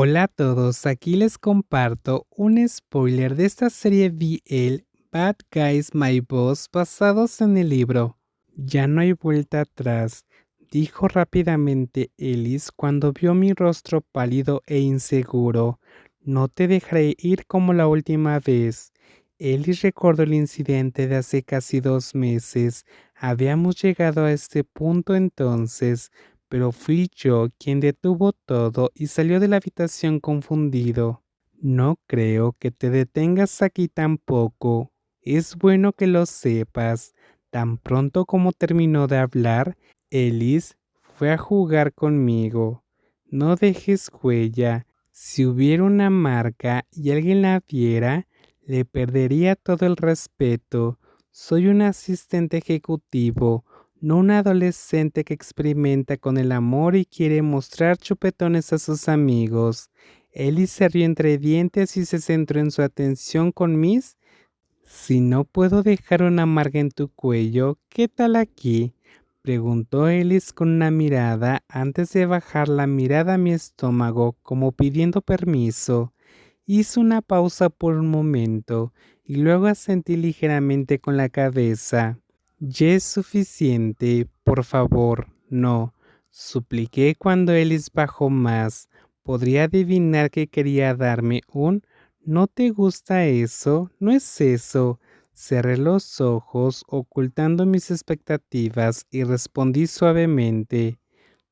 Hola a todos, aquí les comparto un spoiler de esta serie BL Bad Guys My Boss basados en el libro. Ya no hay vuelta atrás, dijo rápidamente Ellis cuando vio mi rostro pálido e inseguro. No te dejaré ir como la última vez. Ellis recordó el incidente de hace casi dos meses. Habíamos llegado a este punto entonces, pero fui yo quien detuvo todo y salió de la habitación confundido. No creo que te detengas aquí tampoco. Es bueno que lo sepas. Tan pronto como terminó de hablar, Ellis fue a jugar conmigo. No dejes huella. Si hubiera una marca y alguien la viera, le perdería todo el respeto. Soy un asistente ejecutivo no un adolescente que experimenta con el amor y quiere mostrar chupetones a sus amigos. Ellie se rió entre dientes y se centró en su atención con Miss. Si no puedo dejar una marca en tu cuello, ¿qué tal aquí? preguntó Ellis con una mirada antes de bajar la mirada a mi estómago como pidiendo permiso. Hizo una pausa por un momento y luego asentí ligeramente con la cabeza. Ya es suficiente, por favor, no. Supliqué cuando Ellis bajó más. Podría adivinar que quería darme un ¿No te gusta eso? No es eso. Cerré los ojos, ocultando mis expectativas, y respondí suavemente.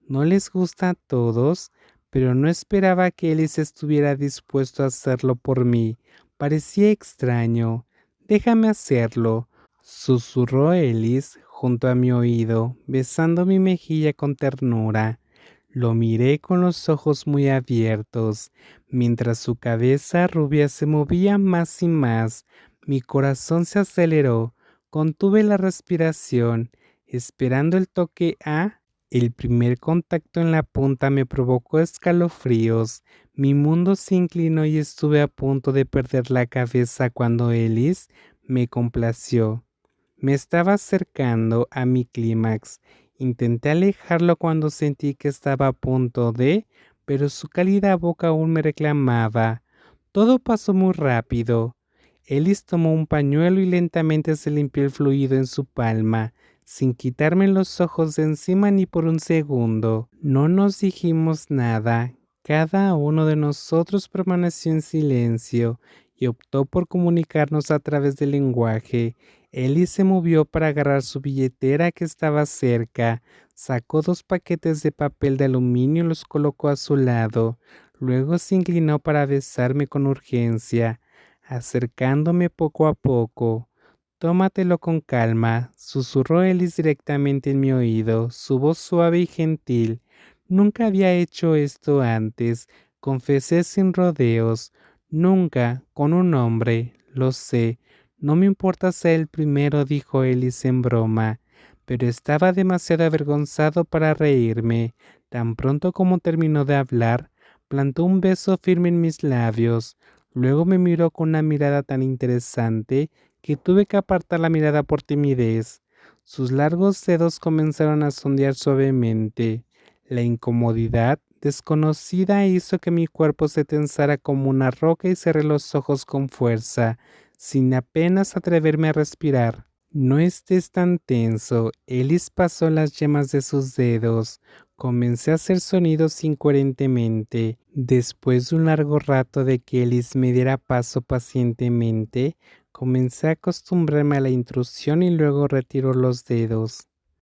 No les gusta a todos, pero no esperaba que Ellis estuviera dispuesto a hacerlo por mí. Parecía extraño. Déjame hacerlo susurró Ellis junto a mi oído, besando mi mejilla con ternura. Lo miré con los ojos muy abiertos, mientras su cabeza rubia se movía más y más. Mi corazón se aceleró, contuve la respiración, esperando el toque A. El primer contacto en la punta me provocó escalofríos. Mi mundo se inclinó y estuve a punto de perder la cabeza cuando Ellis me complació. Me estaba acercando a mi clímax. Intenté alejarlo cuando sentí que estaba a punto de, pero su cálida boca aún me reclamaba. Todo pasó muy rápido. Ellis tomó un pañuelo y lentamente se limpió el fluido en su palma, sin quitarme los ojos de encima ni por un segundo. No nos dijimos nada. Cada uno de nosotros permaneció en silencio y optó por comunicarnos a través del lenguaje. Ellie se movió para agarrar su billetera que estaba cerca, sacó dos paquetes de papel de aluminio y los colocó a su lado. Luego se inclinó para besarme con urgencia, acercándome poco a poco. Tómatelo con calma, susurró Ellis directamente en mi oído, su voz suave y gentil. Nunca había hecho esto antes, confesé sin rodeos. Nunca con un hombre, lo sé, no me importa ser el primero, dijo Ellis en broma, pero estaba demasiado avergonzado para reírme. Tan pronto como terminó de hablar, plantó un beso firme en mis labios. Luego me miró con una mirada tan interesante que tuve que apartar la mirada por timidez. Sus largos dedos comenzaron a sondear suavemente. La incomodidad desconocida hizo que mi cuerpo se tensara como una roca y cerré los ojos con fuerza sin apenas atreverme a respirar. No estés tan tenso. Ellis pasó las yemas de sus dedos. Comencé a hacer sonidos incoherentemente. Después de un largo rato de que Ellis me diera paso pacientemente, comencé a acostumbrarme a la intrusión y luego retiró los dedos.